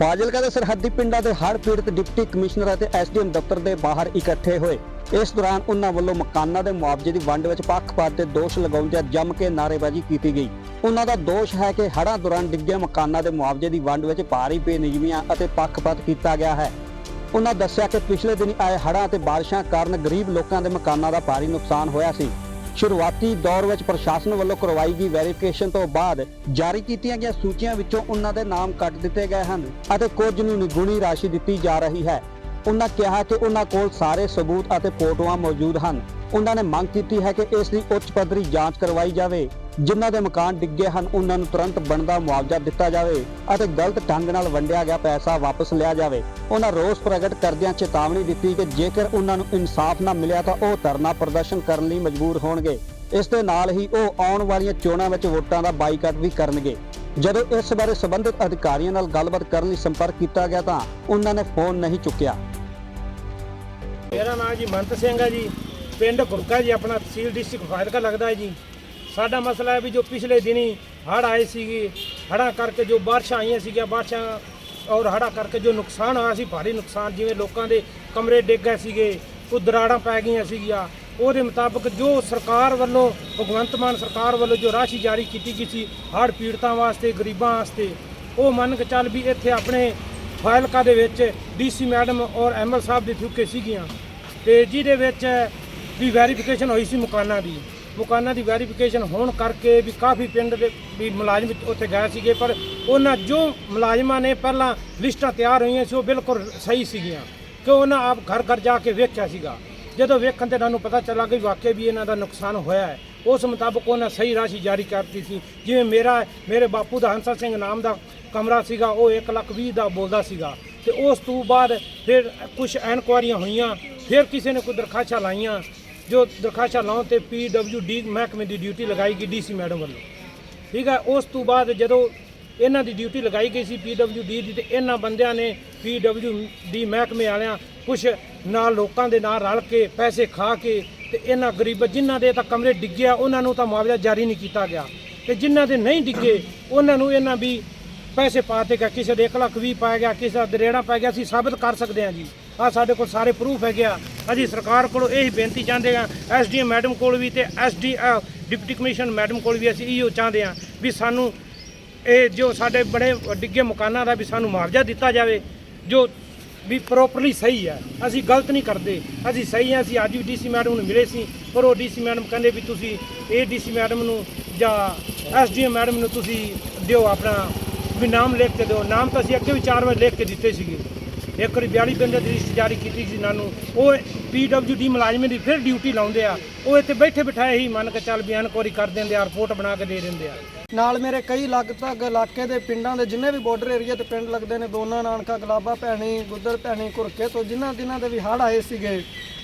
ਫਾਜ਼ਿਲਕਾ ਦੇ ਸਰਹੱਦੀ ਪਿੰਡਾਂ ਦੇ ਹੜ੍ਹ ਪੀੜਤ ਡਿਪਟੀ ਕਮਿਸ਼ਨਰ ਅਤੇ ਐਸਡੀਐਮ ਦਫ਼ਤਰ ਦੇ ਬਾਹਰ ਇਕੱਠੇ ਹੋਏ। ਇਸ ਦੌਰਾਨ ਉਹਨਾਂ ਵੱਲੋਂ ਮਕਾਨਾਂ ਦੇ ਮੁਆਵਜ਼ੇ ਦੀ ਵੰਡ ਵਿੱਚ ਪੱਖਪਾਤ ਦੇ ਦੋਸ਼ ਲਗਾਉਂਦਿਆਂ ਜੰਮ ਕੇ ਨਾਅਰੇਬਾਜ਼ੀ ਕੀਤੀ ਗਈ। ਉਹਨਾਂ ਦਾ ਦੋਸ਼ ਹੈ ਕਿ ਹੜ੍ਹਾਂ ਦੌਰਾਨ ਡਿੱਗੇ ਮਕਾਨਾਂ ਦੇ ਮੁਆਵਜ਼ੇ ਦੀ ਵੰਡ ਵਿੱਚ ਭਾਰੀ ਬੇਨਿਯਮੀਆਂ ਅਤੇ ਪੱਖਪਾਤ ਕੀਤਾ ਗਿਆ ਹੈ। ਉਹਨਾਂ ਦੱਸਿਆ ਕਿ ਪਿਛਲੇ ਦਿਨੀ ਆਏ ਹੜ੍ਹਾਂ ਅਤੇ ਬਾਰਿਸ਼ਾਂ ਕਾਰਨ ਗਰੀਬ ਲੋਕਾਂ ਦੇ ਮਕਾਨਾਂ ਦਾ ਭਾਰੀ ਨੁਕਸਾਨ ਹੋਇਆ ਸੀ। ਸ਼ੁਰੂਆਤੀ ਦੌਰ ਵਿੱਚ ਪ੍ਰਸ਼ਾਸਨ ਵੱਲੋਂ ਕਰਵਾਈ ਗਈ ਵੈਰੀਫਿਕੇਸ਼ਨ ਤੋਂ ਬਾਅਦ ਜਾਰੀ ਕੀਤੀਆਂ ਗਈਆਂ ਸੂਚੀਆਂ ਵਿੱਚੋਂ ਉਹਨਾਂ ਦੇ ਨਾਮ ਕੱਟ ਦਿੱਤੇ ਗਏ ਹਨ ਅਤੇ ਕੁਝ ਨੂੰ ਨਿਗੁਣੀ ਰਾਸ਼ੀ ਦਿੱਤੀ ਜਾ ਰਹੀ ਹੈ। ਉਹਨਾਂ ਕਿਹਾ ਕਿ ਉਹਨਾਂ ਕੋਲ ਸਾਰੇ ਸਬੂਤ ਅਤੇ ਫੋਟੋਆਂ ਮੌਜੂਦ ਹਨ। ਉਹਨਾਂ ਨੇ ਮੰਗ ਕੀਤੀ ਹੈ ਕਿ ਇਸ ਦੀ ਉੱਚ ਪੱਧਰੀ ਜਾਂਚ ਕਰਵਾਈ ਜਾਵੇ। ਜਿਨ੍ਹਾਂ ਦੇ ਮਕਾਨ ਡਿੱਗੇ ਹਨ, ਉਹਨਾਂ ਨੂੰ ਤੁਰੰਤ ਬਣਦਾ ਮੁਆਵਜ਼ਾ ਦਿੱਤਾ ਜਾਵੇ ਅਤੇ ਗਲਤ ਢੰਗ ਨਾਲ ਵੰਡਿਆ ਗਿਆ ਪੈਸਾ ਵਾਪਸ ਲਿਆ ਜਾਵੇ। ਉਹਨਾਂ ਰੋਸ ਪ੍ਰਗਟ ਕਰਦਿਆਂ ਚੇਤਾਵਨੀ ਦਿੱਤੀ ਕਿ ਜੇਕਰ ਉਹਨਾਂ ਨੂੰ ਇਨਸਾਫ ਨਾ ਮਿਲਿਆ ਤਾਂ ਉਹ ਧਰਨਾ ਪ੍ਰਦਰਸ਼ਨ ਕਰਨ ਲਈ ਮਜਬੂਰ ਹੋਣਗੇ। ਇਸ ਦੇ ਨਾਲ ਹੀ ਉਹ ਆਉਣ ਵਾਲੀਆਂ ਚੋਣਾਂ ਵਿੱਚ ਵੋਟਾਂ ਦਾ ਬਾਈਕਾਟ ਵੀ ਕਰਨਗੇ। ਜਦੋਂ ਇਸ ਬਾਰੇ ਸੰਬੰਧਿਤ ਅਧਿਕਾਰੀਆਂ ਨਾਲ ਗੱਲਬਾਤ ਕਰਨ ਲਈ ਸੰਪਰਕ ਕੀਤਾ ਗਿਆ ਤਾਂ ਉਹਨਾਂ ਨੇ ਫੋਨ ਨਹੀਂ ਚੁੱਕਿਆ। ਮੇਰਾ ਨਾਮ ਜੀ ਮੰਤ ਸਿੰਘ ਹੈ ਜੀ। ਪਿੰਡ ਗੁਰਕਾ ਜੀ, ਆਪਣਾ ਤਹਿਸੀਲ ਡਿਸਟ੍ਰਿਕਟ ਫਾਜ਼ਿਲਕਾ ਲੱਗਦਾ ਹੈ ਜੀ। ਸਾਡਾ ਮਸਲਾ ਹੈ ਵੀ ਜੋ ਪਿਛਲੇ ਦਿਨੀ ਹੜ੍ਹ ਆਏ ਸੀਗੇ, ਹੜ੍ਹਾਂ ਕਰਕੇ ਜੋ ਬਾਰਿਸ਼ਾਂ ਆਈਆਂ ਸੀਗੀਆਂ, ਬਾਰਿਸ਼ਾਂ ਔਰ ਹੜ੍ਹਾਂ ਕਰਕੇ ਜੋ ਨੁਕਸਾਨ ਹੋਇਆ ਸੀ, ਭਾਰੀ ਨੁਕਸਾਨ, ਜਿਵੇਂ ਲੋਕਾਂ ਦੇ ਕਮਰੇ ਡਿੱਗ ਗਏ ਸੀਗੇ, ਕੋਈ ਦਰਾੜਾਂ ਪੈ ਗਈਆਂ ਸੀਗੀਆਂ, ਉਹਦੇ ਮੁਤਾਬਕ ਜੋ ਸਰਕਾਰ ਵੱਲੋਂ, ਭਗਵੰਤ ਮਾਨ ਸਰਕਾਰ ਵੱਲੋਂ ਜੋ ਰਾਸ਼ੀ ਜਾਰੀ ਕੀਤੀ ਗਈ ਸੀ, ਹੜ੍ਹ ਪੀੜਤਾਂ ਵਾਸਤੇ, ਗਰੀਬਾਂ ਵਾਸਤੇ, ਉਹ ਮੰਨ ਕੇ ਚੱਲ ਵੀ ਇੱਥੇ ਆਪਣੇ ਫਾਇਲਕਾ ਦੇ ਵਿੱਚ ਡੀਸੀ ਮੈਡਮ ਔਰ ਐਮਐਲ ਸਾਹਿਬ ਦੀ ਠੁਕੇ ਸੀਗੀਆਂ, ਤੇ ਜਿਹਦੇ ਵਿੱਚ ਵੀ ਵੈਰੀਫਿਕੇਸ਼ਨ ਹੋਈ ਸੀ ਮਕਾਨਾਂ ਦੀ। ਮਕਾਨਾਂ ਦੀ ਵੈਰੀਫਿਕੇਸ਼ਨ ਹੋਣ ਕਰਕੇ ਵੀ ਕਾਫੀ ਪਿੰਡ ਦੇ ਵੀ ਮੁਲਾਜ਼ਮ ਉੱਥੇ ਗਏ ਸੀਗੇ, ਪਰ ਉਹਨਾਂ ਜੋ ਮੁਲਾਜ਼ਮਾਂ ਨੇ ਪਹਿਲਾਂ ਲਿਸਟਾਂ ਤਿਆਰ ਹੋਈਆਂ ਸੀ, ਉਹ ਬਿਲਕੁਲ ਸਹੀ ਸੀਗੀਆਂ। ਕਿ ਉਹਨਾਂ ਆਪ ਘਰ ਘਰ ਜਾ ਕੇ ਵੇਖਿਆ ਸੀਗਾ। ਜਦੋਂ ਵੇਖਣ ਤੇ ਸਾਨੂੰ ਪਤਾ ਚੱਲਾ ਕਿ ਵਾਕਿਆ ਵੀ ਇਹਨਾਂ ਦਾ ਨੁਕਸਾਨ ਹੋਇਆ ਹੈ। ਉਸ ਮੁਤਾਬਕ ਉਹਨਾਂ ਸਹੀ ਰਾਸ਼ੀ ਜਾਰੀ ਕਰਤੀ ਸੀ। ਜਿਵੇਂ ਮੇਰਾ, ਮੇਰੇ ਬਾਪੂ ਦਾ ਹੰਸਾ ਸਿੰਘ ਨਾਮ ਦਾ ਕਮਰਾ ਸੀਗਾ, ਉਹ 1 ਲੱਖ 20 ਦਾ ਬੋਲਦਾ ਸੀਗਾ। ਤੇ ਉਸ ਤੋਂ ਬਾਅਦ ਫਿਰ ਕੁਝ ਇਨਕੁਆਰੀਆਂ ਹੋਈਆਂ, ਫਿਰ ਕਿਸੇ ਨੇ ਕੋਈ ਦਰਖਾਸਤਾਂ ਲਾਈਆਂ। ਜੋ ਦਰਖਾਸਤਾਂ ਲਾਉਣ ਤੇ ਡੀ ਮਹਿਕਮੇ ਦੀ ਡਿਊਟੀ ਲਗਾਈ ਗਈ ਡੀਸੀ ਮੈਡਮ ਵੱਲੋਂ। ਠੀਕ ਹੈ, ਉਸ ਤੋਂ ਬਾਅਦ ਜਦੋਂ ਇਹਨਾਂ ਦੀ ਡਿਊਟੀ ਲਗਾਈ ਗਈ ਸੀ ਡੀ ਦੀ ਤੇ ਇਹਨਾਂ ਬੰਦਿਆਂ ਨੇ ਡੀ ਮਹਿਕਮੇ ਵਾਲਿਆਂ ਕੁਝ ਨਾਲ ਲੋਕਾਂ ਦੇ ਨਾਲ ਰਲ ਕੇ ਪੈਸੇ ਖਾ ਕੇ ਤੇ ਇਹਨਾਂ ਗਰੀਬ ਜਿਨ੍ਹਾਂ ਦੇ ਤਾਂ ਕਮਰੇ ਡਿੱਗਿਆ, ਉਹਨਾਂ ਨੂੰ ਤਾਂ ਮੁਆਵਜ਼ਾ ਜਾਰੀ ਨਹੀਂ ਕੀਤਾ ਗਿਆ। ਤੇ ਜਿਨ੍ਹਾਂ ਦੇ ਨਹੀਂ ਡਿੱਗੇ, ਉਹਨਾਂ ਨੂੰ ਇਹਨਾਂ ਵੀ ਪੈਸੇ ਪਾਤੇ ਗਿਆ ਕਿਸੇ ਦੇ 1 ਲੱਖ ਵੀ ਪਾਇਆ ਗਿਆ, ਕਿਸੇ ਦਾ ਦਰੇੜਾ ਪੈ ਗਿਆ, ਅਸੀਂ ਸਾਬਤ ਕਰ ਸਕਦੇ ਹਾਂ ਜੀ। ਆ ਸਾਡੇ ਕੋਲ ਸਾਰੇ ਪ੍ਰੂਫ ਹੈਗੇ ਆ। ਅਸੀਂ ਸਰਕਾਰ ਕੋਲੋਂ ਇਹੀ ਬੇਨਤੀ ਚਾਹੁੰਦੇ ਆ ਐਸਡੀਐਮ ਮੈਡਮ ਕੋਲ ਵੀ ਤੇ ਐਸਡੀ ਡਿਪਟੀ ਕਮਿਸ਼ਨ ਮੈਡਮ ਕੋਲ ਵੀ ਅਸੀਂ ਇਹੋ ਚਾਹੁੰਦੇ ਆ ਵੀ ਸਾਨੂੰ ਇਹ ਜੋ ਸਾਡੇ ਬੜੇ ਡਿੱਗੇ ਮਕਾਨਾਂ ਦਾ ਵੀ ਸਾਨੂੰ ਮੁਆਵਜ਼ਾ ਦਿੱਤਾ ਜਾਵੇ, ਜੋ ਵੀ ਪ੍ਰੋਪਰਲੀ ਸਹੀ ਹੈ ਅਸੀਂ ਗਲਤ ਨਹੀਂ ਕਰਦੇ। ਅਸੀਂ ਸਹੀ ਹਾਂ ਅਸੀਂ ਅੱਜ ਵੀ ਡੀਸੀ ਮੈਡਮ ਨੂੰ ਮਿਲੇ ਸੀ, ਪਰ ਉਹ ਡੀਸੀ ਮੈਡਮ ਕਹਿੰਦੇ ਵੀ ਤੁਸੀਂ ਇਹ ਡੀਸੀ ਮੈਡਮ ਨੂੰ ਜਾਂ ਐਸਡੀਐਮ ਮੈਡਮ ਨੂੰ ਤੁਸੀਂ ਦਿਓ ਆਪਣਾ, ਵੀ ਨਾਮ ਲਿਖ ਕੇ ਦਿਓ। ਨਾਮ ਤਾਂ ਅਸੀਂ ਅੱਗੇ ਵੀ ਚਾਰ ਵਾਰ ਲਿਖ ਕੇ ਦਿੱਤੇ ਸੀਗੇ। ਇੱਕ ਵਾਰੀ 42 ਪਿੰਡ ਦੀ ਲਿਸਟ ਜਾਰੀ ਕੀਤੀ ਸੀ ਇਹਨਾਂ ਨੂੰ ਉਹ ਡੀ ਮੁਲਾਜ਼ਮਾਂ ਦੀ ਫਿਰ ਡਿਊਟੀ ਲਾਉਂਦੇ ਆ। ਉਹ ਇੱਥੇ ਬੈਠੇ ਬਿਠਾਏ ਹੀ ਮੰਨ ਕੇ ਚੱਲ ਵੀ ਇਨਕੁਆਰੀ ਕਰ ਦਿੰਦੇ ਆ, ਰਿਪੋਰਟ ਬਣਾ ਕੇ ਦੇ ਦਿੰਦੇ ਆ। ਨਾਲ ਮੇਰੇ ਕਈ ਲਗਭਗ ਇਲਾਕੇ ਦੇ ਪਿੰਡਾਂ ਦੇ ਜਿੰਨੇ ਵੀ ਬਾਰਡਰ ਏਰੀਆ ਤੇ ਪਿੰਡ ਲੱਗਦੇ ਨੇ, ਦੋਨਾ ਨਾਨਕਾ ਗਲਾਬਾ ਭੈਣੀ, ਗੁੱਦਰ ਭੈਣੀ, ਘੁਰਕੇ ਤੋਂ ਜਿਨ੍ਹਾਂ ਦਿਨਾਂ ਦੇ ਵੀ ਹੜ੍ਹ ਆਏ ਸੀਗੇ।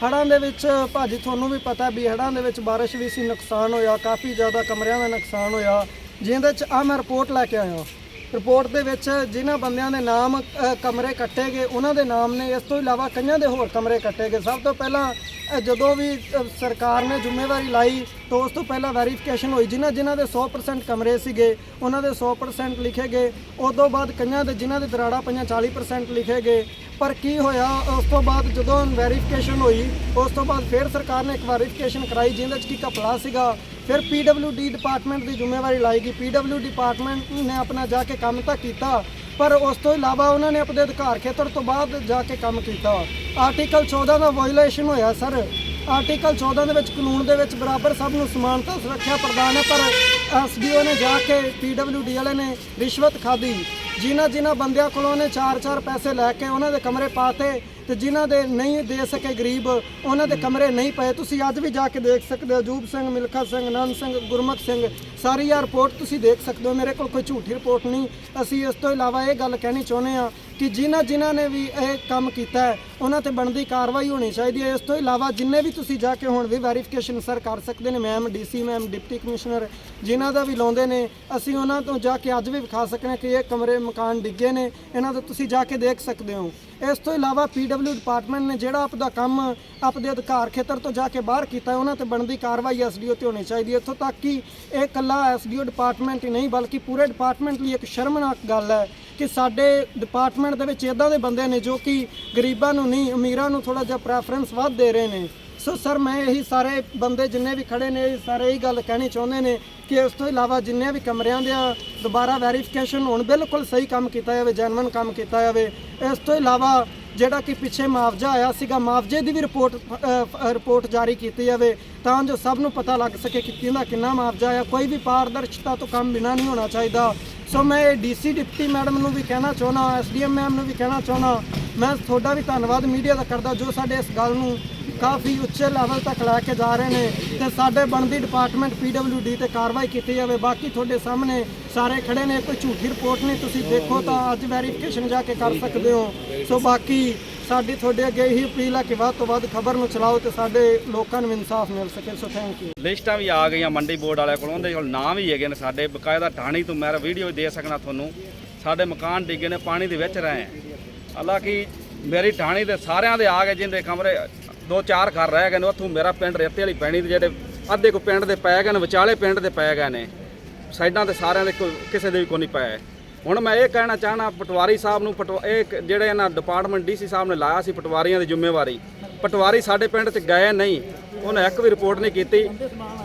ਹੜ੍ਹਾਂ ਦੇ ਵਿੱਚ ਭਾਜੀ ਤੁਹਾਨੂੰ ਵੀ ਪਤਾ ਵੀ ਹੜ੍ਹਾਂ ਦੇ ਵਿੱਚ ਬਾਰਿਸ਼ ਵੀ ਸੀ, ਨੁਕਸਾਨ ਹੋਇਆ, ਕਾਫੀ ਜ਼ਿਆਦਾ ਕਮਰਿਆਂ ਦਾ ਨੁਕਸਾਨ ਹੋਇਆ। ਜਿਹਦੇ 'ਚ ਆ ਮੈਂ ਰਿਪੋਰਟ ਲੈ ਕੇ ਆਇਆ। ਰਿਪੋਰਟ ਦੇ ਵਿੱਚ ਜਿਨ੍ਹਾਂ ਬੰਦਿਆਂ ਦੇ ਨਾਮ ਅ, ਕਮਰੇ ਕੱਟੇ ਗਏ ਉਹਨਾਂ ਦੇ ਨਾਮ ਨੇ। ਇਸ ਤੋਂ ਇਲਾਵਾ ਕਈਆਂ ਦੇ ਹੋਰ ਕਮਰੇ ਕੱਟੇ ਗਏ। ਸਭ ਤੋਂ ਪਹਿਲਾਂ ਅ, ਜਦੋਂ ਵੀ ਅ, ਸਰਕਾਰ ਨੇ ਜ਼ਿੰਮੇਵਾਰੀ ਲਾਈ ਤਾਂ ਉਸ ਤੋਂ ਪਹਿਲਾਂ ਵੈਰੀਫਿਕੇਸ਼ਨ ਹੋਈ। ਜਿਨ੍ਹਾਂ ਜਿਨ੍ਹਾਂ ਦੇ 100% ਕਮਰੇ ਸੀਗੇ ਉਹਨਾਂ ਦੇ 100% ਲਿਖੇ ਗਏ। ਉਸ ਤੋਂ ਬਾਅਦ ਕਈਆਂ ਦੇ ਜਿਨ੍ਹਾਂ ਦੇ ਦਰਾੜਾ ਪਈਆਂ 40% ਲਿਖੇ ਗਏ। ਪਰ ਕੀ ਹੋਇਆ ਉਸ ਤੋਂ ਬਾਅਦ ਜਦੋਂ ਵੈਰੀਫਿਕੇਸ਼ਨ ਹੋਈ ਉਸ ਤੋਂ ਬਾਅਦ ਫਿਰ ਸਰਕਾਰ ਨੇ ਇੱਕ ਵੈਰੀਫਿਕੇਸ਼ਨ ਕਰਾਈ ਜਿਹਦੇ 'ਚ ਕਿ ਘਪਲਾ ਸੀਗਾ ਫਿਰ ਡੀ ਡਿਪਾਰਟਮੈਂਟ ਦੀ ਜ਼ਿੰਮੇਵਾਰੀ ਲਾਈ ਗਈ। ਡੀ ਡਿਪਾਰਟਮੈਂਟ ਨੇ ਆਪਣਾ ਜਾ ਕੇ ਕੰਮ ਤਾਂ ਕੀਤਾ, ਪਰ ਉਸ ਤੋਂ ਇਲਾਵਾ ਉਹਨਾਂ ਨੇ ਆਪਣੇ ਅਧਿਕਾਰ ਖੇਤਰ ਤੋਂ ਬਾਅਦ ਜਾ ਕੇ ਕੰਮ ਕੀਤਾ। ਆਰਟੀਕਲ 14 ਦਾ ਵਾਇਓਲੇਸ਼ਨ ਹੋਇਆ ਸਰ ਆਰਟੀਕਲ 14 ਦੇ ਵਿੱਚ ਕਾਨੂੰਨ ਦੇ ਵਿੱਚ ਬਰਾਬਰ ਸਭ ਨੂੰ ਸਮਾਨਤਾ ਸੁਰੱਖਿਆ ਪ੍ਰਦਾਨ ਹੈ, ਪਰ ਐਸਡੀਓ ਨੇ ਜਾ ਕੇ ਡੀ ਵਾਲੇ ਨੇ ਰਿਸ਼ਵਤ ਖਾਧੀ। ਜਿਨ੍ਹਾਂ ਜਿਨ੍ਹਾਂ ਬੰਦਿਆਂ ਕੋਲੋਂ ਨੇ 4-4 ਪੈਸੇ ਲੈ ਕੇ ਉਹਨਾਂ ਦੇ ਕਮਰੇ ਪਾਤੇ ਤੇ ਜਿਨ੍ਹਾਂ ਦੇ ਨਹੀਂ ਦੇ ਸਕੇ ਗਰੀਬ, ਉਹਨਾਂ ਦੇ ਕਮਰੇ ਨਹੀਂ ਪਏ। ਤੁਸੀਂ ਅੱਜ ਵੀ ਜਾ ਕੇ ਦੇਖ ਸਕਦੇ ਹੋ, ਜੂਬ ਸਿੰਘ, ਮਿਲਖਾ ਸਿੰਘ, ਨੰਦ ਸਿੰਘ, ਗੁਰਮੁਖ ਸਿੰਘ, ਸਾਰੀ ਆ ਰਿਪੋਰਟ ਤੁਸੀਂ ਦੇਖ ਸਕਦੇ ਹੋ। ਮੇਰੇ ਕੋਲ ਕੋਈ ਝੂਠੀ ਰਿਪੋਰਟ ਨਹੀਂ। ਅਸੀਂ ਇਸ ਤੋਂ ਇਲਾਵਾ ਇਹ ਗੱਲ ਕਹਿਣੀ ਚਾਹੁੰਦੇ ਆ ਕਿ ਜਿਨ੍ਹਾਂ ਜਿਨ੍ਹਾਂ ਨੇ ਵੀ ਇਹ ਕੰਮ ਕੀਤਾ ਉਹਨਾਂ ਤੇ ਬਣਦੀ ਕਾਰਵਾਈ ਹੋਣੀ ਚਾਹੀਦੀ ਹੈ। ਇਸ ਤੋਂ ਇਲਾਵਾ ਜਿੰਨੇ ਵੀ ਤੁਸੀਂ ਜਾ ਕੇ ਹੁਣ ਵੀ ਵੈਰੀਫਿਕੇਸ਼ਨ ਸਰ ਕਰ ਸਕਦੇ ਨੇ ma'am DC ma'am deputy commissioner ਜਿਨ੍ਹਾਂ ਦਾ ਵੀ ਲਾਉਂਦੇ ਨੇ, ਅਸੀਂ ਉਹਨਾਂ ਤੋਂ ਜਾ ਕੇ ਅੱਜ ਵੀ ਵਿਖਾ ਸਕਦੇ ਹਾਂ ਕਿ ਇਹ ਕਮਰੇ, ਮਕਾਨ ਡਿੱਗੇ ਨੇ, ਇਹਨਾਂ ਤੋਂ ਤੁਸੀਂ ਜਾ ਕੇ ਦੇਖ ਸਕਦੇ ਹੋ। ਇਸ ਤੋਂ ਇਲਾਵਾ ਪੀਡਬਲਿਊ ਡਿਪਾਰਟਮੈਂਟ ਨੇ ਜਿਹੜਾ ਆਪਦਾ ਕੰਮ ਆਪਦੇ ਅਧਿਕਾਰ ਖੇਤਰ ਤੋਂ ਜਾ ਕੇ ਬਾਹਰ ਕੀਤਾ ਉਹਨਾਂ ਤੇ ਬਣਦੀ ਕਾਰਵਾਈ ਐਸਡੀਓ ਤੇ ਹੋਣੀ ਚਾਹੀਦੀ ਹੈ। ਇੱਥੋਂ ਤੱਕ ਕਿ ਇਹ ਇਕੱਲਾ ਐਸਡੀਓ ਡਿਪਾਰਟਮੈਂਟ ਹੀ ਨਹੀਂ, ਬਲਕਿ ਪੂਰੇ ਡਿਪਾਰਟਮੈਂਟ ਲਈ ਇੱਕ ਸ਼ਰਮਨਾਕ ਗੱਲ ਹੈ ਕਿ ਸਾਡੇ ਡਿਪਾਰਟਮੈਂਟ ਦੇ ਵਿੱਚ ਇਦਾਂ ਦੇ ਬੰਦੇ ਨੇ ਜੋ ਕਿ ਗਰੀਬਾਂ ਨੂੰ ਨਹੀਂ, ਅਮੀਰਾਂ ਨੂੰ ਥੋੜਾ ਜਿਹਾ ਪ੍ਰੈਫਰੈਂਸ ਵੱਧ ਦੇ ਰਹੇ ਨੇ। ਸੋ ਸਰ ਮੈਂ ਇਹੀ ਸਾਰੇ ਬੰਦੇ ਜਿੰਨੇ ਵੀ ਖੜੇ ਨੇ, ਇਹ ਸਾਰੇ ਇਹੀ ਗੱਲ ਕਹਿਣੀ ਚਾਹੁੰਦੇ ਨੇ ਕਿ ਇਸ ਤੋਂ ਇਲਾਵਾ ਜਿੰਨੇ ਵੀ ਕਮਰਿਆਂ ਦੇ ਦੁਬਾਰਾ ਵੈਰੀਫਿਕੇਸ਼ਨ ਹੋਣ, ਬਿਲਕੁਲ ਸਹੀ ਕੰਮ ਕੀਤਾ ਜਾਵੇ ਜੈਨੂਇਨ ਕੰਮ ਕੀਤਾ ਜਾਵੇ। ਇਸ ਤੋਂ ਇਲਾਵਾ ਜਿਹੜਾ ਕਿ ਪਿੱਛੇ ਮੁਆਵਜ਼ਾ ਆਇਆ ਸੀਗਾ, ਮੁਆਵਜ਼ੇ ਦੀ ਵੀ ਰਿਪੋਰਟ ਰਿਪੋਰਟ ਜਾਰੀ ਕੀਤੀ ਜਾਵੇ, ਤਾਂ ਜੋ ਸਭ ਨੂੰ ਪਤਾ ਲੱਗ ਸਕੇ ਕਿ ਕਿਹਦਾ ਕਿੰਨਾ ਮੁਆਵਜ਼ਾ ਆਇਆ। ਕੋਈ ਵੀ ਪਾਰਦਰਸ਼ਤਾ ਤੋਂ ਕੰਮ ਬਿਨਾ ਨਹੀਂ ਹੋਣਾ ਚਾਹੀਦਾ। ਸੋ ਮੈਂ ਡੀਸੀ ਡਿਪਟੀ ਮੈਡਮ ਨੂੰ ਵੀ ਕਹਿਣਾ ਚਾਹੁੰਦਾ ਐਸਡੀਐਮ ਮੈਮ ਨੂੰ ਵੀ ਕਹਿਣਾ ਚਾਹੁੰਦਾ, ਮੈਂ ਤੁਹਾਡਾ ਵੀ ਧੰਨਵਾਦ ਮੀਡੀਆ ਦਾ ਕਰਦਾ, ਜੋ ਸਾਡੇ ਇਸ ਗੱਲ ਨੂੰ ਕਾਫੀ ਉੱਚੇ ਲੈਵਲ ਤੱਕ ਲੈ ਕੇ ਜਾ ਰਹੇ ਨੇ ਤੇ ਸਾਡੇ ਬਣਦੀ ਡਿਪਾਰਟਮੈਂਟ ਪੀਡਬਲਯੂਡੀ ਤੇ ਕਾਰਵਾਈ ਕੀਤੀ ਜਾਵੇ। ਬਾਕੀ ਤੁਹਾਡੇ ਸਾਹਮਣੇ ਸਾਰੇ ਖੜੇ ਨੇ, ਕੋਈ ਝੂਠੀ ਰਿਪੋਰਟ ਨਹੀਂ, ਤੁਸੀਂ ਦੇਖੋ ਤਾਂ ਅੱਜ ਵੈਰੀਫਿਕੇਸ਼ਨ ਜਾ ਕੇ ਕਰ ਸਕਦੇ ਹੋ। ਸੋ ਬਾਕੀ ਸਾਡੀ ਤੁਹਾਡੇ ਅੱਗੇ ਇਹੀ ਅਪੀਲ ਹੈ ਕਿ ਵੱਧ ਤੋਂ ਵੱਧ ਖਬਰ ਨੂੰ ਚਲਾਓ ਤੇ ਸਾਡੇ ਲੋਕਾਂ ਨੂੰ ਇਨਸਾਫ ਮਿਲ ਸਕੇ ਸੋ ਥੈਂਕ ਯੂ ਲਿਸਟਾਂ ਵੀ ਆ ਗਈਆਂ ਮੰਡੀ ਬੋਰਡ ਵਾਲਿਆਂ ਕੋਲ, ਉਹਦੇ ਕੋਲ ਨਾਂ ਵੀ ਹੈਗੇ ਨੇ ਸਾਡੇ, ਬਕਾਇਦਾ ਢਾਣੀ ਤੋਂ ਮੈਂ ਵੀਡੀਓ ਦੇ ਸਕਣਾ ਤੁਹਾਨੂੰ। ਸਾਡੇ ਮਕਾਨ ਡਿੱਗੇ ਨੇ, ਪਾਣੀ ਦੇ ਵਿੱਚ ਰਹੇ ਹਾਲਾਂਕਿ ਮੇਰੀ ਢਾਣੀ ਦੇ ਸਾਰਿਆਂ ਦੇ ਆ ਗਏ, ਜਿੰਦੇ ਕਮਰੇ ਦੋ ਚਾਰ ਘਰ ਰਹਿ ਗਏ ਨੇ, ਉੱਥੋਂ ਮੇਰਾ ਪਿੰਡ ਰੇਤੇ ਵਾਲੀ ਪੈਣੀ ਦੇ ਜਿਹੜੇ ਅੱਧੇ ਕੋ ਪਿੰਡ ਦੇ ਪੈ ਗਏ ਨੇ, ਵਿਚਾਲੇ ਪਿੰਡ ਦੇ ਪੈ ਗਏ ਨੇ। ਸਾਈਡਾਂ ਤੇ ਸਾਰਿਆਂ ਦੇ ਕੋਈ ਕਿਸੇ ਦੇ ਵੀ ਕੋਈ ਨਹੀਂ ਪਏ। ਹੁਣ ਮੈਂ ਇਹ ਕਹਿਣਾ ਚਾਹਣਾ, ਪਟਵਾਰੀ ਸਾਹਿਬ ਨੂੰ ਪਟਵਾ, ਇਹ ਜਿਹੜੇ ਇਹਨਾਂ ਡਿਪਾਰਟਮੈਂਟ ਡੀਸੀ ਸਾਹਿਬ ਨੇ ਲਾਇਆ ਸੀ ਪਟਵਾਰੀਆਂ ਦੀ ਜ਼ਿੰਮੇਵਾਰੀ, ਪਟਵਾਰੀ ਸਾਡੇ ਪਿੰਡ 'ਚ ਗਏ ਨਹੀਂ, ਉਹਨੇ ਇੱਕ ਵੀ ਰਿਪੋਰਟ ਨਹੀਂ ਕੀਤੀ,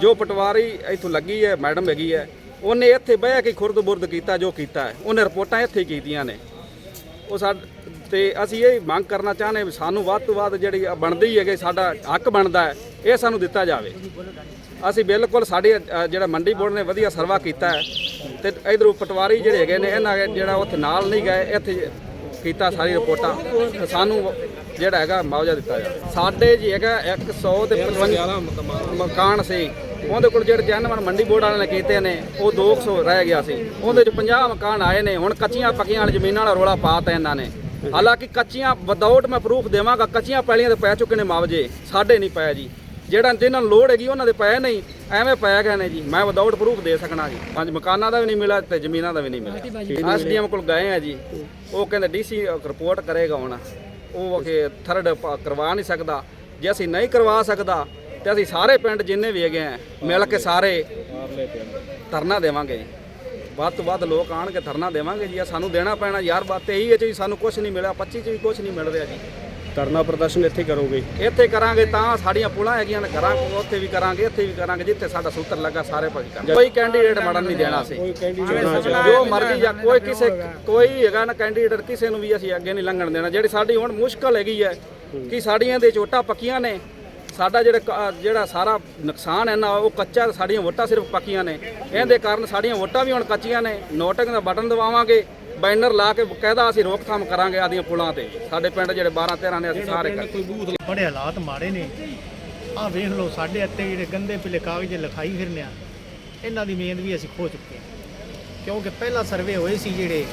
ਜੋ ਪਟਵਾਰੀ ਇੱਥੋਂ ਲੱਗੀ ਹੈ, ਮੈਡਮ ਹੈਗੀ ਹੈ, ਉਹਨੇ ਇੱਥੇ ਬਹਿ ਕੇ ਖੁਰਦ-ਬੁਰਦ ਕੀਤਾ, ਜੋ ਕੀਤਾ ਹੈ, ਉਹਨੇ ਰਿਪੋਰਟਾਂ ਇੱਥੇ ਹੀ ਕੀਤੀਆਂ ਨੇ। ਉਹ ਸਾਡ ਤੇ ਅਸੀਂ ਇਹ ਮੰਗ ਕਰਨਾ ਚਾਹੁੰਦੇ ਵੀ ਸਾਨੂੰ ਵੱਧ ਤੋਂ ਵੱਧ ਜਿਹੜੀ ਬਣਦੀ ਹੈਗੇ, ਸਾਡਾ ਹੱਕ ਬਣਦਾ ਹੈ, ਇਹ ਸਾਨੂੰ ਦਿੱਤਾ ਜਾਵੇ। ਅਸੀਂ ਬਿਲਕੁਲ ਸਾਡੇ ਅ, ਜਿਹੜਾ ਮੰਡੀ ਬੋਰਡ ਨੇ ਵਧੀਆ ਸਰਵਾ ਕੀਤਾ ਹੈ। ਤੇ ਇਧਰੋਂ ਪਟਵਾਰੀ ਜਿਹੜੇ ਹੈਗੇ ਨੇ ਇਹਨਾਂ ਜਿਹੜਾ ਉੱਥੇ ਨਾਲ ਨਹੀਂ ਗਏ ਇੱਥੇ ਕੀਤਾ ਸਾਰੀ ਰਿਪੋਰਟਾਂ। ਤੇ ਸਾਨੂੰ ਜਿਹੜਾ ਹੈਗਾ ਮੁਆਵਜ਼ਾ ਦਿੱਤਾ ਜਾਵੇ ਸਾਡੇ ਜੀ ਹੈਗਾ 100 ਤੇ 55 ਮਕਾਨ ਸੀ। ਉਹਦੇ ਕੋਲ ਜਿਹੜੇ ਜਨਮਨ ਮੰਡੀ ਬੋਰਡ ਵਾਲਿਆਂ ਨੇ ਕੀਤੇ ਨੇ ਉਹ 200 ਰਹਿ ਗਿਆ ਸੀ। ਉਹਦੇ ਚ 50 ਮਕਾਨ ਆਏ ਨੇ ਹੁਣ ਕੱਚੀਆਂ ਪੱਕੀਆਂ ਵਾਲੀ ਜ਼ਮੀਨਾਂ ਵਾਲਾ ਰੋਲਾ ਪਾਤਾ ਇਹਨਾਂ ਨੇ। ਹਾਲਾਂਕਿ ਕੱਚੀਆਂ ਵਿਦਆਊਟ ਮੈਂ ਪ੍ਰੂਫ ਦੇਵਾਂਗਾ ਕੱਚੀਆਂ ਪੈਲੀਆਂ ਤੇ ਪੈ ਚੁੱਕੇ ਨੇ ਮੁਆਵਜ਼ੇ ਸਾਡੇ ਨਹੀਂ ਪਏ ਜੀ। ਜਿਹੜਾ ਜਿਨ੍ਹਾਂ ਨੂੰ ਲੋੜ ਹੈਗੀ ਉਹਨਾਂ ਦੇ ਪਏ ਨਹੀਂ ਐਵੇਂ ਪੈ ਗਏ ਨੇ ਜੀ। ਮੈਂ ਵਿਦਆਊਟ ਪ੍ਰੂਫ ਦੇ ਸਕਣਾ ਜੀ। ਪੰਜ ਮਕਾਨਾਂ ਦਾ ਵੀ ਨਹੀਂ ਮਿਲਿਆ ਤੇ ਜ਼ਮੀਨਾਂ ਦਾ ਵੀ ਨਹੀਂ ਮਿਲਿਆ। ਐਸਡੀਐਮ ਕੋਲ ਗਏ ਆ ਜੀ। ਉਹ ਕਹਿੰਦੇ ਡੀਸੀ ਰਿਪੋਰਟ ਕਰੇਗਾ ਹੁਣ। ਉਹ ਕਿ ਥਰਡ ਕਰਵਾ ਨਹੀਂ ਸਕਦਾ। ਜੇ ਅਸੀਂ ਨਹੀਂ ਕਰਵਾ ਸਕਦਾ ਤੇ ਅਸੀਂ ਸਾਰੇ ਪਿੰਡ ਜਿੰਨੇ ਵੀ ਹੈਗੇ ਆ ਮਿਲ ਕੇ ਸਾਰੇ ਧਰਨਾ ਦੇਵਾਂਗੇ ਜੀ। ਵੱਧ ਤੋਂ ਵੱਧ ਲੋਕ ਆਣਗੇ ਧਰਨਾ ਦੇਵਾਂਗੇ ਜੀ। ਸਾਨੂੰ ਦੇਣਾ ਪੈਣਾ ਯਾਰ ਬਾਤ ਇਹੀ ਹੈ ਜੀ ਸਾਨੂੰ ਕੁਝ ਨਹੀਂ ਮਿਲਿਆ 25 ਚ ਵੀ ਕੁਝ ਨਹੀਂ ਮਿਲ ਰਿਹਾ ਜੀ। ਧਰਨਾ ਪ੍ਰਦਰਸ਼ਨ ਇੱਥੇ ਕਰੋਗੇ। ਇੱਥੇ ਕਰਾਂਗੇ ਤਾਂ ਸਾਡੀਆਂ ਪੁਲਾਂ ਹੈਗੀਆਂ ਨੇ ਕਰਾਂਗੇ ਉੱਥੇ ਵੀ ਕਰਾਂਗੇ ਇੱਥੇ ਵੀ ਕਰਾਂਗੇ ਜਿੱਥੇ ਸਾਡਾ ਸੂਤਰ ਲੱਗਾ ਸਾਰੇ ਪਾਸੇ ਕਰਾਂਗੇ। ਕੋਈ ਕੈਂਡੀਡੇਟ ਮੜਨ ਨਹੀਂ ਦੇਣਾ ਸੀ ਜੋ ਮਰਜ਼ੀ ਜਾਂ ਕੋਈ ਕਿਸੇ ਕੋਈ ਹੈਗਾ ਨਾ ਕੈਂਡੀਡੇਟ ਕਿਸੇ ਨੂੰ ਵੀ ਅਸੀਂ ਅੱਗੇ ਨਹੀਂ ਲੰਘਣ ਦੇਣਾ। ਜਿਹੜੀ ਸਾਡੀ ਹੁਣ ਮੁਸ਼ਕਲ ਹੈਗੀ ਹੈ ਕਿ ਸਾਡੀਆਂ ਦੇ ਚੋਟਾਂ ਪੱਕੀਆਂ ਨੇ ਸਾਡਾ ਜਿਹੜਾ ਜਿਹੜਾ ਸਾਰਾ ਨੁਕਸਾਨ ਹੈ ਨਾ ਉਹ ਕੱਚਾ ਸਾਡੀਆਂ ਵੋਟਾਂ ਸਿਰਫ ਪੱਕੀਆਂ ਨੇ। ਇਹਦੇ ਕਾਰਨ ਸਾਡੀਆਂ ਵੋਟਾਂ ਵੀ ਹੁਣ ਕੱਚੀਆਂ ਨੇ। ਨੋਟਿੰਗ ਦਾ ਬਟਨ ਦਬਾਵਾਂਗੇ। ਬੈਨਰ ਲਾ ਕੇ ਬਕਾਇਦਾ ਅਸੀਂ ਰੋਕਥਾਮ ਕਰਾਂਗੇ ਆਦੀਆਂ ਪੁਲਾਂ ਤੇ। ਸਾਡੇ ਪਿੰਡ ਜਿਹੜੇ 12 13 ਨੇ ਅਸੀਂ ਸਾਰੇ ਕਰ ਬੜੇ ਹਾਲਾਤ ਮਾੜੇ ਨੇ। ਆਹ ਵੇਖ ਲਓ ਸਾਡੇ ਇੱਥੇ ਜਿਹੜੇ ਗੰਦੇ ਪਿਲੇ ਕਾਗਜ਼ ਲਿਖਾਈ ਫਿਰਨੇ ਆ ਇਹਨਾਂ ਦੀ ਮਿਹਨਤ ਵੀ ਅਸੀਂ ਖੋ ਚੁੱਕੇ ਕਿਉਂਕਿ ਪਹਿਲਾ ਸਰਵੇ ਹੋਏ ਸੀ ਜਿਹੜੇ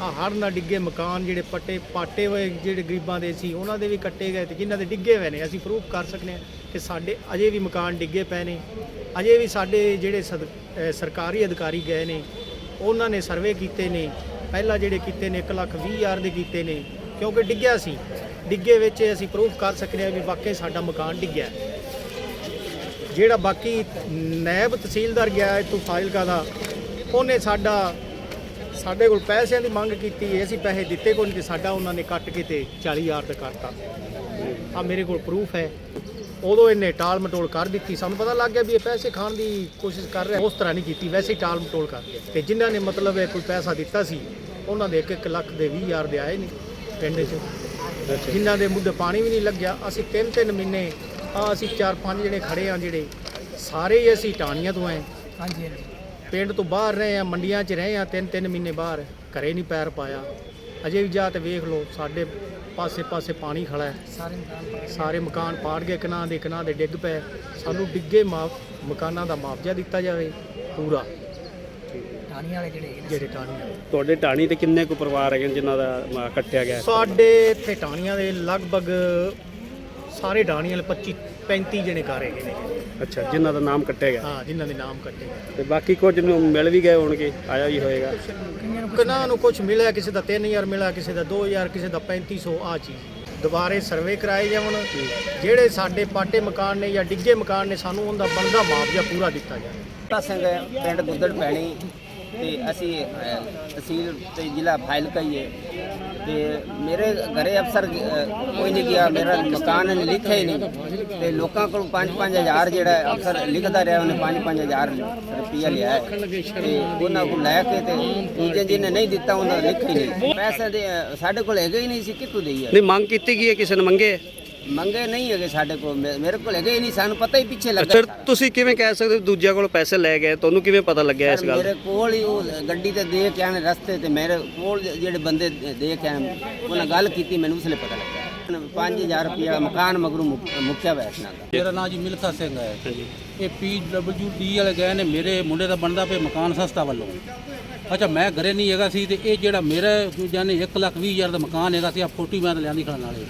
ਆ ਹੜ੍ਹ ਨਾਲ ਡਿੱਗੇ ਮਕਾਨ ਜਿਹੜੇ ਪੱਟੇ ਪਾਟੇ ਹੋਏ ਜਿਹੜੇ ਗਰੀਬਾਂ ਦੇ ਸੀ ਉਹਨਾਂ ਦੇ ਵੀ ਕੱਟੇ ਗਏ ਤੇ ਜਿਨ੍ਹਾਂ ਦੇ ਡਿੱਗੇ ਹੋਏ ਨੇ ਅਸੀਂ ਪ੍ਰੂਫ ਕਰ ਸਕਨੇ ਆ ਕਿ ਸਾਡੇ ਅਜੇ ਵੀ ਮਕਾਨ ਡਿੱਗੇ ਪਏ ਨੇ। ਅਜੇ ਵੀ ਸਾਡੇ ਜਿਹੜੇ ਸਰਕਾਰੀ ਅਧਿਕਾਰੀ ਗਏ ਨੇ ਉਹਨਾਂ ਨੇ ਸਰਵੇ ਕੀਤੇ ਨੇ। ਪਹਿਲਾਂ ਜਿਹੜੇ ਕੀਤੇ ਨੇ 1 ਲੱਖ ਵੀਹ ਹਜ਼ਾਰ ਦੇ ਕੀਤੇ ਨੇ, ਕਿਉਂਕਿ ਡਿੱਗਿਆ ਸੀ। ਡਿੱਗੇ ਵਿੱਚ ਅਸੀਂ ਪ੍ਰੂਫ ਕਰ ਸਕਦੇ ਹਾਂ ਵੀ ਵਾਕਈ ਸਾਡਾ ਮਕਾਨ ਡਿੱਗਿਆ। ਜਿਹੜਾ ਬਾਕੀ ਨਾਇਬ ਤਹਿਸੀਲਦਾਰ ਗਿਆ ਇੱਥੋਂ ਫਾਜ਼ਿਲਕਾ ਦਾ, ਉਹਨੇ ਸਾਡਾ, ਸਾਡੇ ਕੋਲ ਪੈਸਿਆਂ ਦੀ ਮੰਗ ਕੀਤੀ, ਅਸੀਂ ਪੈਸੇ ਦਿੱਤੇ ਕੋਈ ਨਹੀਂ ਤੇ ਸਾਡਾ ਉਹਨਾਂ ਨੇ ਕੱਟ ਕੇ ਤੇ 40000 ਦਾ ਕਰਤਾ। ਆ ਮੇਰੇ ਕੋਲ ਪ੍ਰੂਫ ਹੈ। ਉਦੋਂ ਇਹਨੇ ਟਾਲ ਮਟੋਲ ਕਰ ਦਿੱਤੀ। ਸਾਨੂੰ ਪਤਾ ਲੱਗ ਗਿਆ ਵੀ ਇਹ ਪੈਸੇ ਖਾਣ ਦੀ ਕੋਸ਼ਿਸ਼ ਕਰ ਰਿਹਾ। ਉਸ ਤਰ੍ਹਾਂ ਨਹੀਂ ਕੀਤੀ, ਵੈਸੇ ਹੀ ਟਾਲ ਮਟੋਲ ਕਰ ਤੇ ਜਿਨ੍ਹਾਂ ਨੇ ਮਤਲਬ ਇਹ ਕੋਈ ਪੈਸਾ ਦਿੱਤਾ ਸੀ ਉਹਨਾਂ ਦੇ 1-1 ਲੱਖ ਦੇ 20000 ਦੇ ਆਏ ਨੇ ਪਿੰਡ 'ਚ। ਜਿਨ੍ਹਾਂ ਦੇ ਮੁੱਦੇ ਪਾਣੀ ਵੀ ਨਹੀਂ ਲੱਗਿਆ। ਅਸੀਂ ਤਿੰਨ ਤਿੰਨ ਮਹੀਨੇ ਆ ਅਸੀਂ ਚਾਰ ਪੰਜ ਜਣੇ ਖੜੇ ਆ ਜਿਹੜੇ ਸਾਰੇ ਹੀ ਅਸੀਂ ਟਾਣੀਆਂ ਤੋਂ ਆਏ। ਹਾਂਜੀ ਹਾਂਜੀ। ਪਿੰਡ ਤੋਂ ਬਾਹਰ ਰਹੇ ਆ ਮੰਡੀਆਂ 'ਚ ਰਹੇ ਆ ਤਿੰਨ ਤਿੰਨ ਮਹੀਨੇ ਬਾਹਰ ਘਰੇ ਨਹੀਂ ਪੈਰ ਪਾਇਆ। ਅਜੇ ਵੀ ਜਾ ਤੇ ਵੇਖ ਲਓ ਸਾਡੇ ਪਾਸੇ ਪਾਸੇ ਪਾਣੀ ਖੜਾ ਹੈ। ਸਾਰੇ ਮਕਾਨ ਸਾਰੇ ਮਕਾਨ ਪਾੜ ਗਏ ਕਿਨਾਂ ਦੇ ਕਿਨਾਂ ਦੇ ਡਿੱਗ ਪਏ। ਸਾਨੂੰ ਡਿੱਗੇ ਮਕਾਨਾਂ ਦਾ ਮੁਆਵਜ਼ਾ ਦਿੱਤਾ ਜਾਵੇ ਪੂਰਾ। ਜਿਹੜੇ ਟਾਣੀ ਵਾਲੇ। ਤੁਹਾਡੇ ਢਾਣੀ ਤੇ ਕਿੰਨੇ ਕੁ ਪਰਿਵਾਰ ਹੈਗੇ ਨੇ ਜਿਨ੍ਹਾਂ ਦਾ ਕੱਟਿਆ ਗਿਆ? ਹੈ? ਸਾਡੇ ਇੱਥੇ ਟਾਣੀਆਂ ਦੇ ਲਗਭਗ ਸਾਰੇ ਟਾਣੀਆਂ ਵਾਲੇ 25 35 ਜਣੇ ਘਰ ਹੈਗੇ ਨੇ। ਅੱਛਾ ਜਿਨ੍ਹਾਂ ਦਾ ਨਾਮ ਕੱਟਿਆ ਗਿਆ। ਹਾਂ ਜਿਨ੍ਹਾਂ ਦੇ ਨਾਮ ਕੱਟੇ ਗਏ। ਤੇ ਬਾਕੀ ਕੁਝ ਨੂੰ ਮਿਲ ਵੀ ਗਏ ਹੋਣਗੇ ਆਇਆ ਵੀ ਹੋਏਗਾ। ਕਿਨਾਂ ਨੂੰ ਕੁਝ ਮਿਲਿਆ ਕਿਸੇ ਦਾ 3000 ਮਿਲਿਆ ਕਿਸੇ ਦਾ 2000 ਕਿਸੇ ਦਾ 3500 ਆ ਚੀਜ਼। ਦੁਬਾਰੇ ਸਰਵੇ ਕਰਾਏ ਜਾਵਣ। ਜਿਹੜੇ ਸਾਡੇ ਪਾਟੇ ਮਕਾਨ ਨੇ ਜਾਂ ਡਿੱਗੇ ਮਕਾਨ ਨੇ ਸਾਨੂੰ ਉਹਦਾ ਬਣਦਾ ਮੁਆਵਜ਼ਾ ਪੂਰਾ ਦਿੱਤਾ ਜਾਵੇ। ਬੂਟਾ ਸਿੰਘ ਪਿੰਡ ਗੁੱਦੜ ਪੈਣੀ। ਤੇ ਅਸੀਂ ਅਹ, ਤਹਿਸੀਲ ਤੇ ਜ਼ਿਲ੍ਹਾ ਫਾਈਲ ਕਹੀਏ ਤੇ ਮੇਰੇ ਘਰੇ ਅਫਸਰ ਅਹ, ਕੋਈ ਨਹੀਂ ਗਿਆ ਮੇਰਾ ਮਕਾਨ ਨੇ ਲਿਖਿਆ ਹੀ ਨਹੀਂ। ਤੇ ਲੋਕਾਂ ਕੋਲ 5-5000 ਜਿਹੜਾ ਹੈ ਅਫਸਰ ਲਿਖਦਾ ਰਿਹਾ ਉਹਨੇ 5-5000 ਰੁਪਈਆ ਲਿਆ ਹੈ। ਤੇ ਉਹਨਾਂ ਕੋਲ ਲੈ ਕੇ ਤੇ ਦੂਜੇ ਜਿਹਨੇ ਨਹੀਂ ਦਿੱਤਾ ਉਹਨਾਂ ਦਾ ਲਿਖਿਆ ਹੀ ਨਹੀਂ। ਪੈਸੇ ਦੇ ਅਹ, ਸਾਡੇ ਕੋਲ ਹੈਗੇ ਹੀ ਨਹੀਂ ਸੀ ਕਿੱਥੋਂ ਦੇਈਏ? ਨਹੀਂ ਮੰਗ ਕੀਤੀ ਗਈ ਹੈ? ਕਿਸੇ ਨੇ ਮੰਗੇ? ਮੰਗੇ ਨਹੀਂ ਹੈਗੇ ਸਾਡੇ ਕੋਲ ਮੇ- ਮੇਰੇ ਕੋਲ ਹੈਗੇ ਹੀ ਨਹੀਂ ਸਾਨੂੰ ਪਤਾ ਹੀ ਪਿੱਛੇ ਲੱਗਾ ਫਿਰ ਤੁਸੀਂ ਕਿਵੇਂ ਕਹਿ ਸਕਦੇ ਹੋ ਦੂਜਿਆਂ ਕੋਲ ਪੈਸੇ ਲੈ ਗਏ ਤੁਹਾਨੂੰ ਕਿਵੇਂ ਪਤਾ ਲੱਗਿਆ ਇਸ ਗੱਲ ਦਾ? ਮੇਰੇ ਕੋਲ ਹੀ ਉਹ ਗੱਡੀ ਤੇ ਦੇਖ ਕੇ ਆਣੇ ਰਸਤੇ ਤੇ ਮੇਰੇ ਕੋਲ ਜਿਹੜੇ ਬੰਦੇ ਦੇਖ ਕੇ ਆਏ ਉਹਨਾਂ ਗੱਲ ਕੀਤੀ ਮੈਨੂੰ ਉਸਲੇ ਪਤਾ ਲੱਗਿਆ। 5000 ਰੁਪਇਆ ਮਕਾਨ ਮਗਰੂ ਮੁੱਕਿਆ ਹੋਇਆ ਇਸ ਨਾਲ। ਦਾ ਮੇਰਾ ਨਾਮ ਜੀ ਮਿਲਖਾ ਸਿੰਘ ਹੈ। ਹਾਂਜੀ ਇਹ ਡੀ ਵਾਲੇ ਗਏ ਨੇ ਮੇਰੇ ਮੁੰਡੇ ਦਾ ਬਣਦਾ ਪਿਆ ਮਕਾਨ ਸਸਤਾ ਵੱਲੋਂ। ਅੱਛਾ ਮੈਂ ਘਰੇ ਨਹੀਂ ਹੈਗਾ ਸੀ ਤੇ ਇਹ ਜਿਹੜਾ ਮੇਰਾ ਜਾਨੇ 1 ਲੱਖ 20 ਹਜ਼ਾਰ ਦਾ ਮਕਾਨ ਹੈਗਾ ਸੀ ਆ ਫੋਟੀ ਮੈਂ ਤਾਂ ਲਿਆਂਦੀ ਖੜਨ ਵਾਲੇ।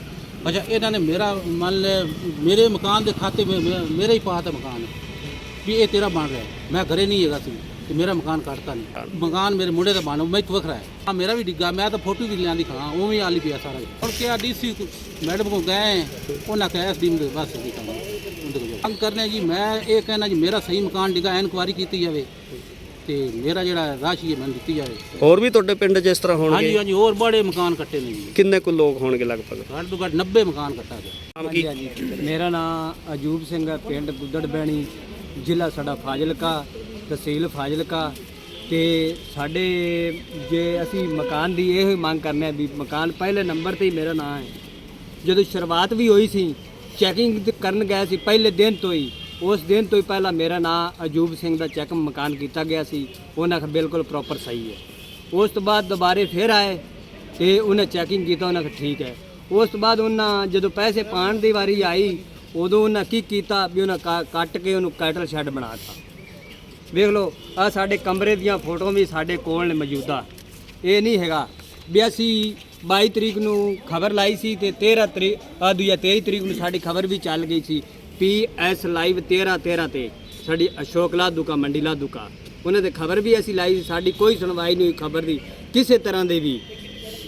ਅੱਛਾ, ਇਹਨਾਂ ਨੇ ਮੇਰਾ ਮੰਨ ਲੈ, ਮੇਰੇ ਮਕਾਨ ਦੇ ਖਾਤੇ ਮੇ- ਮੇ- ਮੇਰਾ ਹੀ ਪਾਤਾ ਮਕਾਨ ਵੀ ਇਹ ਤੇਰਾ ਬਣ ਰਿਹਾ ਹੈ। ਮੈਂ ਘਰੇ ਨਹੀਂ ਹੈਗਾ ਸੀ, ਤੇ ਮੇਰਾ ਮਕਾਨ ਕੱਟਤਾ ਨਹੀਂ। ਮਕਾਨ ਮੇਰੇ ਮੁੰਡੇ ਦਾ ਬਣ ਮੈਂ ਇੱਕ ਵੱਖਰਾ ਹੈ। ਆ ਮੇਰਾ ਵੀ ਡਿੱਗਾ, ਮੈਂ ਤਾਂ ਫੋਟੋ ਵੀ ਲਿਆਂਦੀ ਖਾਣਾ ਉਹ ਵੀ ਆਲੀ ਪਿਆ ਸਾਰਾ ਹੁਣ ਕਿਹਾ ਡੀਸੀ ਮੈਡਮ ਕੋ ਗਏ, ਉਹਨਾਂ ਕਹੇ ਐਸ ਡੀਮ ਦੇ ਬਸ ਕੀ ਕੰਮ ਉਹਦੇ ਕੋਲ ਕੰਮ ਕਰਨੇ ਜੀ, ਮੈਂ ਇਹ ਕਹਿਣਾ ਜੀ, ਮੇਰਾ ਸਹੀ ਮਕਾਨ ਡਿੱਗਾ ਇਨਕੁਆਰੀ ਕੀਤੀ ਜਾਵੇ। ਤੇ ਮੇਰਾ ਜਿਹੜਾ ਰਾਸ਼ੀ ਹੈ ਮੈਨੂੰ ਦਿੱਤੀ ਜਾਵੇ। ਹੋਰ ਵੀ ਤੁਹਾਡੇ ਪਿੰਡ 'ਚ ਇਸ ਤਰ੍ਹਾਂ ਹਾਂਜੀ ਹੋਣਗੇ? ਹਾਂਜੀ ਹੋਰ ਬੜੇ ਮਕਾਨ ਕੱਟੇ ਨੇ ਜੀ। ਕਿੰਨੇ ਕੁ ਲੋਕ ਹੋਣਗੇ ਲਗਭਗ? ਘੱਟ ਤੋਂ ਘੱਟ 90 ਮਕਾਨ ਕੱਟਾ ਗਿਆ। ਨਾਮ ਕੀ? ਮੇਰਾ ਨਾਮ ਅਜੂਬ ਸਿੰਘ ਹੈ ਪਿੰਡ ਗੁੱਦੜ ਬੈਣੀ ਜ਼ਿਲ੍ਹਾ ਸਾਡਾ ਫਾਜ਼ਿਲਕਾ ਤਹਿਸੀਲ ਫਾਜ਼ਿਲਕਾ। ਤੇ ਸਾਡੇ ਜੇ ਅਸੀਂ ਮਕਾਨ ਦੀ ਇਹ ਮੰਗ ਕਰਨੇ ਆ ਵੀ ਮਕਾਨ ਪਹਿਲੇ ਨੰਬਰ ਤੇ ਹੀ ਮੇਰਾ ਨਾਮ ਹੈ। ਜਦੋਂ ਸ਼ੁਰੂਆਤ ਵੀ ਹੋਈ ਸੀ ਚੈਕਿੰਗ ਕਰਨ ਗਏ ਸੀ ਪਹਿਲੇ ਦਿਨ ਤੋਂ ਹੀ। ਉਸ ਦਿਨ ਤੋਂ ਹੀ ਪਹਿਲਾਂ ਮੇਰਾ ਨਾਮ ਅਜੂਬ ਸਿੰਘ ਦਾ ਚੈੱਕ ਮਕਾਨ ਕੀਤਾ ਗਿਆ ਸੀ। ਉਹਨਾਂ ਦਾ ਬਿਲਕੁਲ ਪ੍ਰੋਪਰ ਸਹੀ ਹੈ। ਉਸ ਤੋਂ ਬਾਅਦ ਦੁਬਾਰੇ ਫਿਰ ਆਏ ਤੇ ਉਹਨੇ ਚੈਕਿੰਗ ਕੀਤਾ, ਉਹਨਾਂ ਕਿਹਾ ਠੀਕ ਹੈ। ਉਸ ਤੋਂ ਬਾਅਦ ਉਹਨਾਂ ਜਦੋਂ ਪੈਸੇ ਪਾਣ ਦੀ ਵਾਰੀ ਆਈ, ਉਦੋਂ ਉਹਨਾਂ ਕੀ ਕੀਤਾ ਵੀ ਉਹਨਾਂ ਕਾ- ਕੱਟ ਕੇ ਉਹਨੂੰ ਕੈਟਲ ਸ਼ੈੱਡ ਬਣਾਤਾ ਵੇਖ ਲਓ ਆ ਸਾਡੇ ਕਮਰੇ ਦੀਆਂ ਫੋਟੋਆਂ ਵੀ ਸਾਡੇ ਕੋਲ ਨੇ ਮੌਜੂਦਾ। ਇਹ ਨਹੀਂ ਹੈਗਾ ਵੀ ਅਸੀਂ 22 ਤਰੀਕ ਨੂੰ ਖਬਰ ਲਾਈ ਸੀ ਤੇ 13 ਤਰੀਕ ਆ ਦੂਜਾ 23 ਤਰੀਕ ਨੂੰ ਸਾਡੀ ਖਬਰ ਵੀ ਚੱਲ ਗਈ ਸੀ। ਪੀ ਐਸ ਲਾਈਵ 13 13 ਤੇ ਸਾਡੀ ਅਸ਼ੋਕ ਲਾਦੂਕਾ, ਮੰਡੀ ਲਾਦੂਕਾ। ਉਹਨਾਂ ਦੇ ਖਬਰ ਵੀ ਅਸੀਂ ਲਾਈ ਸੀ, ਸਾਡੀ ਕੋਈ ਸੁਣਵਾਈ ਨਹੀਂ ਹੋਈ ਖਬਰ ਦੀ, ਕਿਸੇ ਤਰ੍ਹਾਂ ਦੀ ਵੀ।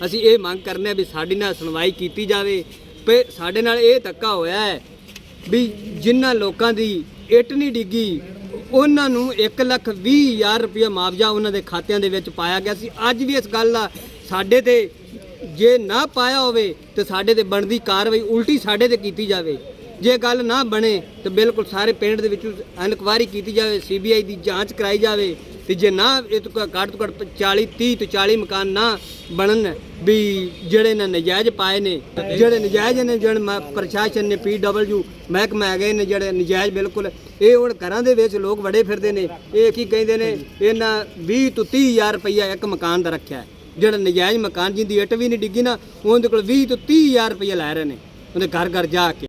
ਅਸੀਂ ਇਹ ਮੰਗ ਕਰਨੇ ਆ ਵੀ ਸਾਡੀ ਨਾਲ ਸੁਣਵਾਈ ਕੀਤੀ ਜਾਵੇ। ਤੇ ਸਾਡੇ ਨਾਲ ਇਹ ਧੱਕਾ ਹੋਇਆ ਹੈ ਵੀ ਜਿਨ੍ਹਾਂ ਲੋਕਾਂ ਦੀ ਇੱਟ ਨਹੀਂ ਡਿੱਗੀ, ਉਹਨਾਂ ਨੂੰ 1 ਲੱਖ 20 ਹਜ਼ਾਰ ਰੁਪਇਆ ਮੁਆਵਜ਼ਾ ਉਹਨਾਂ ਦੇ ਖਾਤਿਆਂ ਦੇ ਵਿੱਚ ਪਾਇਆ ਗਿਆ ਸੀ। ਅੱਜ ਵੀ ਇਸ ਗੱਲ ਦਾ ਸਾਡੇ ਤੇ ਜੇ ਨਾ ਪਾਇਆ ਹੋਵੇ, ਤੇ ਸਾਡੇ ਤੇ ਬਣਦੀ ਕਾਰਵਾਈ ਉਲਟੀ ਸਾਡੇ ਤੇ ਕੀਤੀ ਜਾਵੇ। ਜੇ ਗੱਲ ਨਾ ਬਣੇ ਤੇ ਬਿਲਕੁਲ ਸਾਰੇ ਪਿੰਡ ਦੇ ਵਿੱਚ ਇਨਕੁਆਇਰੀ ਕੀਤੀ ਜਾਵੇ ਸੀਬੀਆਈ ਦੀ ਜਾਂਚ ਕਰਾਈ ਜਾਵੇ ਤੇ ਜੇ ਨਾ ਇਹ ਤੋਂ ਘੱਟ ਤੋਂ ਘੱਟ 40 30 ਤੋਂ 40 ਮਕਾਨ ਨਾ ਬਣਨ ਵੀ ਜਿਹੜੇ ਨੇ ਨਜਾਇਜ਼ ਪਾਏ ਨੇ, ਜਿਹੜੇ ਨਜਾਇਜ਼ ਨੇ, ਜਿਹੜੇ ਮ- ਪ੍ਰਸ਼ਾਸਨ ਨੇ ਪੀਡਬਲਯੂ ਮਹਿਕਮਾ ਹੈਗੇ ਨੇ ਜਿਹੜੇ ਨਜਾਇਜ਼ ਬਿਲਕੁਲ, ਇਹ ਹੁਣ ਘਰਾਂ ਦੇ ਵਿੱਚ ਲੋਕ ਵੜੇ ਫਿਰਦੇ ਨੇ, ਇਹ ਕੀ ਕਹਿੰਦੇ ਨੇ, ਇਹਨਾਂ 20 ਤੋਂ 30 ਹਜ਼ਾਰ ਰੁਪਈਆ ਇੱਕ ਮਕਾਨ ਦਾ ਰੱਖਿਆ ਜਿਹੜਾ ਨਜਾਇਜ਼ ਮਕਾਨ ਜਿੰਦੀ ਇੱਟ ਵੀ ਨਹੀਂ ਡਿੱਗੀ ਨਾ, ਉਹਦੇ ਕੋਲ 20 ਤੋਂ 30 ਹਜ਼ਾਰ ਰੁਪਈਆ ਲੈ ਰਹੇ ਨੇ ਉਹਦੇ ਘਰ ਘਰ ਜਾ ਕੇ।